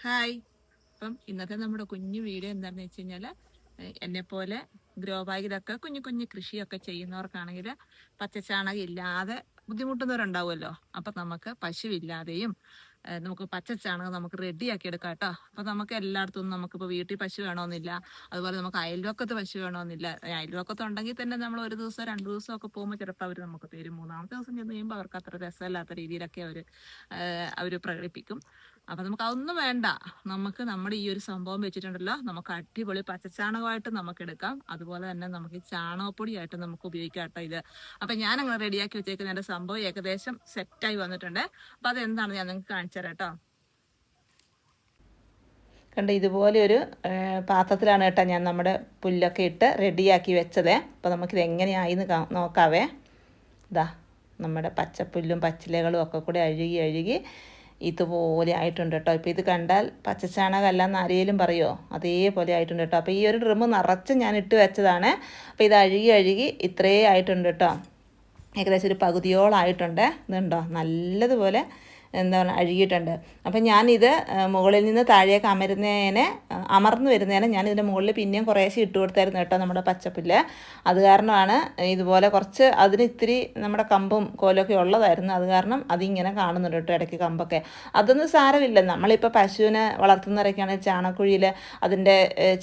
Hi. അപ്പം ഇന്നത്തെ നമ്മുടെ കുഞ്ഞു വീഡിയോ എന്താണെന്ന് വെച്ച് കഴിഞ്ഞാൽ എന്നെ പോലെ ഗ്രോ ബാഗിലൊക്കെ കുഞ്ഞു കുഞ്ഞു കൃഷിയൊക്കെ ചെയ്യുന്നവർക്കാണെങ്കിൽ പച്ചച്ചാണകം ഇല്ലാതെ ബുദ്ധിമുട്ടുന്നവരുണ്ടാവുമല്ലോ. അപ്പം നമുക്ക് പശുവില്ലാതെയും നമുക്ക് പച്ചച്ചാണകം നമുക്ക് റെഡിയാക്കി എടുക്കാം കേട്ടോ. അപ്പം നമുക്ക് എല്ലായിടത്തും നമുക്കിപ്പോൾ വീട്ടിൽ പശു വേണമെന്നില്ല. അതുപോലെ നമുക്ക് അയൽവക്കത്ത് പശു വേണമെന്നില്ല. അയൽവക്കത്ത് ഉണ്ടെങ്കിൽ തന്നെ നമ്മൾ ഒരു ദിവസം രണ്ട് ദിവസം ഒക്കെ പോകുമ്പോൾ ചിലപ്പോൾ അവർ നമുക്ക് തരും. മൂന്നാമത്തെ ദിവസം ചെന്ന് കഴിയുമ്പോൾ അവർക്ക് അത്ര രസമില്ലാത്ത രീതിയിലൊക്കെ അവർ അവർ പ്രകടിപ്പിക്കും. അപ്പൊ നമുക്ക് അതൊന്നും വേണ്ട. നമുക്ക് നമ്മുടെ ഈ ഒരു സംഭവം വെച്ചിട്ടുണ്ടല്ലോ. നമുക്ക് അടിപൊളി പച്ചച്ചാണകമായിട്ട് നമുക്ക് എടുക്കാം. അതുപോലെ തന്നെ നമുക്ക് ഈ ചാണകപ്പൊടിയായിട്ട് നമുക്ക് ഉപയോഗിക്കാം കേട്ടോ ഇത്. അപ്പൊ ഞാൻ അങ്ങനെ റെഡിയാക്കി വെച്ചേക്കുന്ന എന്റെ സംഭവം ഏകദേശം സെറ്റായി വന്നിട്ടുണ്ട്. അപ്പൊ അതെന്താണ് ഞാൻ നിങ്ങൾക്ക് കാണിച്ചു തരാം കേട്ടോ. കണ്ട് ഇതുപോലെ ഒരു പാത്രത്തിലാണ് കേട്ടോ ഞാൻ നമ്മുടെ പുല്ലൊക്കെ ഇട്ട് റെഡിയാക്കി വെച്ചത്. അപ്പോൾ നമുക്കിത് എങ്ങനെയായി എന്ന് നോക്കാവേ. ഇതാ നമ്മുടെ പച്ചപ്പുല്ലും പച്ചിലകളും ഒക്കെ കൂടി അഴുകി അഴുകി ഇതുപോലെ ആയിട്ടുണ്ട് കേട്ടോ. ഇപ്പോൾ ഇത് കണ്ടാൽ പച്ചച്ചാണകമല്ല എന്ന് ആരെങ്കിലും പറയുമോ അതേപോലെ ആയിട്ടുണ്ട് കേട്ടോ. അപ്പോൾ ഈ ഒരു ഡ്രമ്മ് നിറച്ച് ഞാൻ ഇട്ട് വെച്ചതാണ്. അപ്പോൾ ഇത് അഴുകി അഴുകി ഇത്രേ ആയിട്ടുണ്ട് കേട്ടോ. ഏകദേശം ഒരു പകുതിയോളായിട്ടുണ്ട് ഇതുണ്ടോ? നല്ലതുപോലെ എന്താ പറയുക അഴുകിയിട്ടുണ്ട്. അപ്പം ഞാനിത് മുകളിൽ നിന്ന് താഴേക്ക് അമരുന്നതിനെ അമർന്നു വരുന്നതിനെ ഞാൻ ഇതിന്റെ മുകളിൽ പിന്നെയും കുറേശ്ശെ ഇട്ട് കൊടുത്തായിരുന്നു കേട്ടോ നമ്മുടെ പച്ചപ്പില്ല അത് കാരണമാണ് ഇതുപോലെ കുറച്ച് അതിന് ഇത്തിരി നമ്മുടെ കമ്പും കോലൊക്കെ ഉള്ളതായിരുന്നു. അത് കാരണം അതിങ്ങനെ കാണുന്നുണ്ട് കേട്ടോ ഇടയ്ക്ക് കമ്പൊക്കെ. അതൊന്നും സാരമില്ല. നമ്മളിപ്പോൾ പശുവിനെ വളർത്തുന്നവരൊക്കെയാണ് ചാണകക്കുഴിയിൽ അതിന്റെ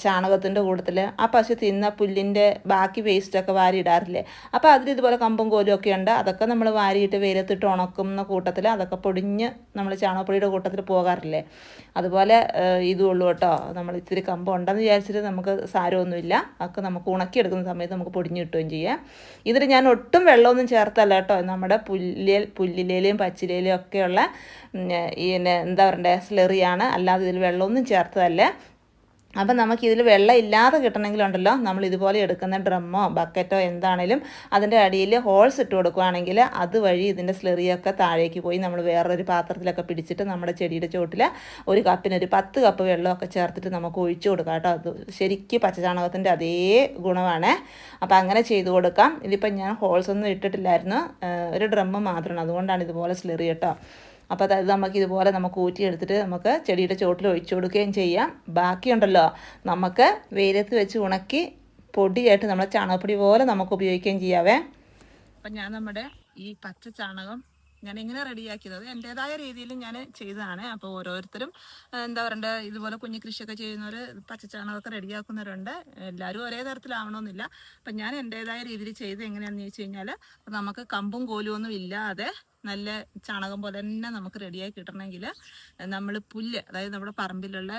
ചാണകത്തിന്റെ കൂട്ടത്തിൽ ആ പശു തിന്ന പുല്ലിന്റെ ബാക്കി വേസ്റ്റൊക്കെ വാരി ഇടാറില്ലേ അപ്പോൾ അതിൽ ഇതുപോലെ കമ്പും കോലും ഒക്കെ ഉണ്ട്. അതൊക്കെ നമ്മൾ വാരിയിട്ട് വെയിലത്തിട്ട് ഉണക്കുന്ന കൂട്ടത്തിൽ അതൊക്കെ പൊടിഞ്ഞ് നമ്മൾ ചാണകപ്പൊടിയുടെ കൂട്ടത്തിൽ പോകാറില്ലേ? അതുപോലെ ഇതുള്ളൂ കേട്ടോ. നമ്മൾ ഇത്തിരി കമ്പം ഉണ്ടെന്ന് വിചാരിച്ചിട്ട് നമുക്ക് സാരമൊന്നുമില്ല. അതൊക്കെ നമുക്ക് ഉണക്കിയെടുക്കുന്ന സമയത്ത് നമുക്ക് പൊടിഞ്ഞു കിട്ടുകയും ചെയ്യാം. ഇതിൽ ഞാൻ ഒട്ടും വെള്ളമൊന്നും ചേർത്തല്ല കേട്ടോ. നമ്മുടെ പുല്ലിൽ പുല്ലിലേലും പച്ചിലേലും ഒക്കെയുള്ള ഈ എന്താ പറയണ്ടേ സ്ലെറിയാണ്. അല്ലാതെ ഇതിൽ വെള്ളമൊന്നും ചേർത്തതല്ല. അപ്പം നമുക്ക് ഇതിൽ വെള്ളം ഇല്ലാതെ കിട്ടണമെങ്കിലുണ്ടല്ലോ നമ്മൾ ഇതുപോലെ എടുക്കുന്ന ഡ്രമ്മോ ബക്കറ്റോ എന്താണേലും അതിന്റെ അടിയിൽ ഹോൾസ് ഇട്ട് കൊടുക്കുകയാണെങ്കിൽ അതുവഴി ഇതിന്റെ സ്ലെറിയൊക്കെ താഴേക്ക് പോയി നമ്മൾ വേറൊരു പാത്രത്തിലൊക്കെ പിടിച്ചിട്ട് നമ്മുടെ ചെടിയുടെ ചോട്ടിൽ ഒരു കപ്പിന് ഒരു പത്ത് കപ്പ് വെള്ളമൊക്കെ ചേർത്തിട്ട് നമുക്ക് ഒഴിച്ചു കൊടുക്കാം കേട്ടോ. അത് ശരിക്കും പച്ചചാണകത്തിന്റെ അതേ ഗുണമാണ്. അപ്പം അങ്ങനെ ചെയ്തു കൊടുക്കാം. ഇതിപ്പം ഞാൻ ഹോൾസ് ഒന്നും ഇട്ടിട്ടില്ലായിരുന്നു ഒരു ഡ്രമ്മ് മാത്രമാണ്. അതുകൊണ്ടാണ് ഇതുപോലെ സ്ലെറി കേട്ടോ. അപ്പോൾ അതായത് നമുക്ക് ഇതുപോലെ നമുക്ക് ഊറ്റിയെടുത്തിട്ട് നമുക്ക് ചെടിയുടെ ചോട്ടിൽ ഒഴിച്ചു കൊടുക്കുകയും ചെയ്യാം. ബാക്കിയുണ്ടല്ലോ നമുക്ക് വെയിലത്ത് വെച്ച് ഉണക്കി പൊടിയായിട്ട് നമ്മൾ ചാണകപ്പൊടി പോലെ നമുക്ക് ഉപയോഗിക്കുകയും ചെയ്യാവേ. അപ്പം ഞാൻ നമ്മുടെ ഈ പച്ച ചാണകം ഞാൻ ഇങ്ങനെ റെഡിയാക്കിയത് എന്റെതായ രീതിയിൽ ഞാൻ ചെയ്തതാണ്. അപ്പോൾ ഓരോരുത്തരും എന്താ പറയണ്ടേ ഇതുപോലെ കുഞ്ഞു കൃഷിയൊക്കെ ചെയ്യുന്നവർ പച്ചച്ചാണകമൊക്കെ റെഡിയാക്കുന്നവരുണ്ട്. എല്ലാവരും ഒരേ തരത്തിലാവണമെന്നില്ല. അപ്പം ഞാൻ എന്റെതായ രീതിയിൽ ചെയ്ത് എങ്ങനെയാണെന്ന് ചോദിച്ചു കഴിഞ്ഞാൽ നമുക്ക് കമ്പും കോലും ഒന്നും ഇല്ലാതെ നല്ല ചാണകം പോലെ തന്നെ നമുക്ക് റെഡിയായി കിട്ടണമെങ്കിൽ നമ്മൾ പുല്ല് അതായത് നമ്മുടെ പറമ്പിലുള്ള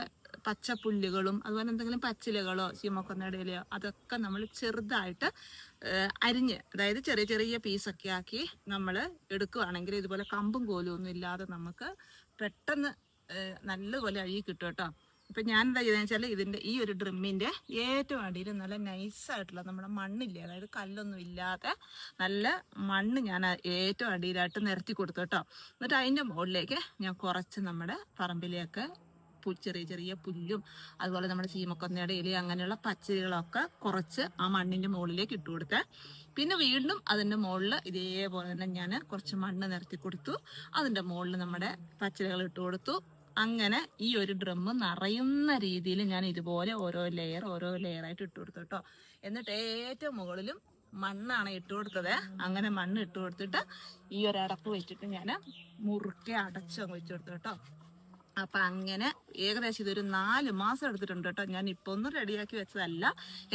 പച്ച പുല്ലുകളും അതുപോലെ എന്തെങ്കിലും പച്ചിലകളോ ചീമക്കൊന്നയുടെ ഇലയോ അതൊക്കെ നമ്മൾ ചെറുതായിട്ട് അരിഞ്ഞ് അതായത് ചെറിയ ചെറിയ പീസൊക്കെ ആക്കി നമ്മൾ എടുക്കുകയാണെങ്കിൽ ഇതുപോലെ കമ്പും കോലും ഒന്നും ഇല്ലാതെ നമുക്ക് പെട്ടെന്ന് നല്ലപോലെ അഴുകി കിട്ടും കേട്ടോ. ഞാൻ എന്താ ചെയ്തതെന്ന് വെച്ചാൽ ഇതിന്റെ ഈ ഒരു ഡ്രിമ്മിന്റെ ഏറ്റവും അടിയിൽ നല്ല നൈസായിട്ടുള്ള നമ്മുടെ മണ്ണില്ലേ അതായത് കല്ലൊന്നും ഇല്ലാതെ നല്ല മണ്ണ് ഞാൻ ഏറ്റവും അടിയിലായിട്ട് നിരത്തി കൊടുത്തു കേട്ടോ. എന്നിട്ട് അതിന്റെ മുകളിലേക്ക് ഞാൻ കുറച്ച് നമ്മുടെ പറമ്പിലേക്ക് ചെറിയ ചെറിയ പുല്ലും അതുപോലെ നമ്മുടെ ചീമക്കൊന്നയുടെ ഇല അങ്ങനെയുള്ള പച്ചരികളൊക്കെ കുറച്ച് ആ മണ്ണിന്റെ മുകളിലേക്ക് ഇട്ട് കൊടുത്തേ. പിന്നെ വീണ്ടും അതിന്റെ മുകളിൽ ഇതേപോലെ തന്നെ ഞാൻ കുറച്ച് മണ്ണ് നിരത്തി കൊടുത്തു. അതിന്റെ മുകളിൽ നമ്മുടെ പച്ചരികൾ ഇട്ട് കൊടുത്തു. അങ്ങനെ ഈ ഒരു ഡ്രം നിറയുന്ന രീതിയിൽ ഞാൻ ഇതുപോലെ ഓരോ ലെയർ ഓരോ ലെയറായിട്ട് ഇട്ട് കൊടുത്തു കേട്ടോ എന്നിട്ട് ഏറ്റവും മുകളിലും മണ്ണാണ് ഇട്ട് കൊടുത്തത്. അങ്ങനെ മണ്ണ് ഇട്ട് കൊടുത്തിട്ട് ഈ ഒരു അടപ്പ് വെച്ചിട്ട് ഞാൻ മുറുക്കെ അടച്ചു വെച്ചു വെച്ച് കൊടുത്തു കേട്ടോ അപ്പൊ അങ്ങനെ ഏകദേശം ഇതൊരു നാല് മാസം എടുത്തിട്ടുണ്ട് കേട്ടോ. ഞാൻ ഇപ്പൊ ഒന്നും റെഡിയാക്കി വെച്ചതല്ല.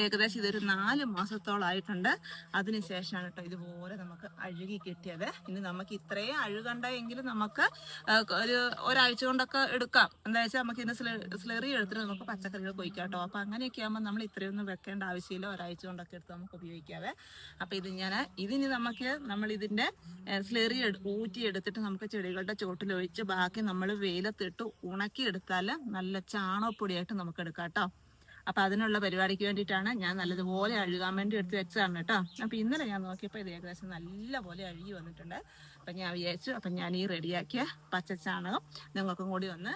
ഏകദേശം ഇതൊരു നാല് മാസത്തോളായിട്ടുണ്ട് അതിനുശേഷമാണ് കേട്ടോ ഇതുപോലെ നമുക്ക് അഴുകി കിട്ടിയത്. ഇനി നമുക്ക് ഇത്രയും അഴുകണ്ടെങ്കിൽ നമുക്ക് ഒരു ഒരാഴ്ച കൊണ്ടൊക്കെ എടുക്കാം. എന്താ വെച്ചാൽ നമുക്ക് ഇതിന് സ്ലെറി എടുത്തിട്ട് നമുക്ക് പച്ചക്കറികൾ കൊയ്ക്കാം കേട്ടോ. അപ്പൊ അങ്ങനെയൊക്കെ ആകുമ്പോൾ നമ്മൾ ഇത്രയൊന്നും വെക്കേണ്ട ആവശ്യമില്ല. ഒരാഴ്ച കൊണ്ടൊക്കെ എടുത്ത് നമുക്ക് ഉപയോഗിക്കാവേ. അപ്പൊ ഇത് ഞാൻ ഇതിന് നമുക്ക് നമ്മൾ ഇതിന്റെ സ്ലെറി ഊറ്റി എടുത്തിട്ട് നമുക്ക് ചെടികളുടെ ചുവട്ടിലൊഴിച്ച് ബാക്കി നമ്മൾ വെയിലത്തിട്ട് ഉണക്കി എടുത്താൽ നല്ല ചാണകപ്പൊടിയായിട്ട് നമുക്ക് എടുക്കാം കേട്ടോ അപ്പൊ അതിനുള്ള പരിപാടിക്ക് വേണ്ടിയിട്ടാണ് ഞാൻ നല്ലതുപോലെ അഴുകാൻ വേണ്ടി എടുത്ത് വെച്ചതാണ് കേട്ടോ. അപ്പൊ ഇന്നലെ ഞാൻ നോക്കിയപ്പോൾ ഇത് ഏകദേശം നല്ലപോലെ അഴുകി വന്നിട്ടുണ്ട്. അപ്പൊ ഞാൻ വിചാരിച്ചു അപ്പൊ ഞാൻ ഈ റെഡിയാക്കിയ പച്ചച്ചാണകം നിങ്ങൾക്കും കൂടി ഒന്ന്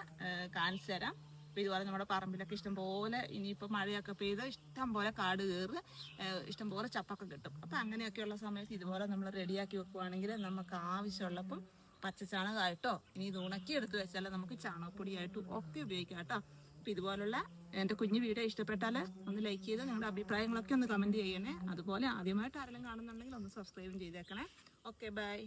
കാണിച്ചു തരാം. അപ്പൊ ഇതുപോലെ നമ്മുടെ പറമ്പിലൊക്കെ ഇഷ്ടംപോലെ ഇനിയിപ്പോൾ മഴയൊക്കെ പെയ്ത് ഇഷ്ടംപോലെ കാട് കയറി ഇഷ്ടംപോലെ ചപ്പൊക്കെ കിട്ടും. അപ്പൊ അങ്ങനെയൊക്കെയുള്ള സമയത്ത് ഇതുപോലെ നമ്മൾ റെഡിയാക്കി വെക്കുവാണെങ്കിൽ നമുക്ക് ആവശ്യമുള്ളപ്പം പച്ചച്ചാണകമായിട്ടോ ഇനി ഇത് ഉണക്കി എടുത്ത് വെച്ചാൽ നമുക്ക് ചാണകപ്പൊടിയായിട്ടും ഒക്കെ ഉപയോഗിക്കാം കേട്ടോ. അപ്പം ഇതുപോലുള്ള എന്റെ കുഞ്ഞു വീഡിയോ ഇഷ്ടപ്പെട്ടാൽ ഒന്ന് ലൈക്ക് ചെയ്ത് നിങ്ങളുടെ അഭിപ്രായങ്ങളൊക്കെ ഒന്ന് കമന്റ് ചെയ്യണേ. അതുപോലെ ആദ്യമായിട്ട് ആരെങ്കിലും കാണുന്നുണ്ടെങ്കിൽ ഒന്ന് സബ്സ്ക്രൈബും ചെയ്തേക്കണേ. Okay bye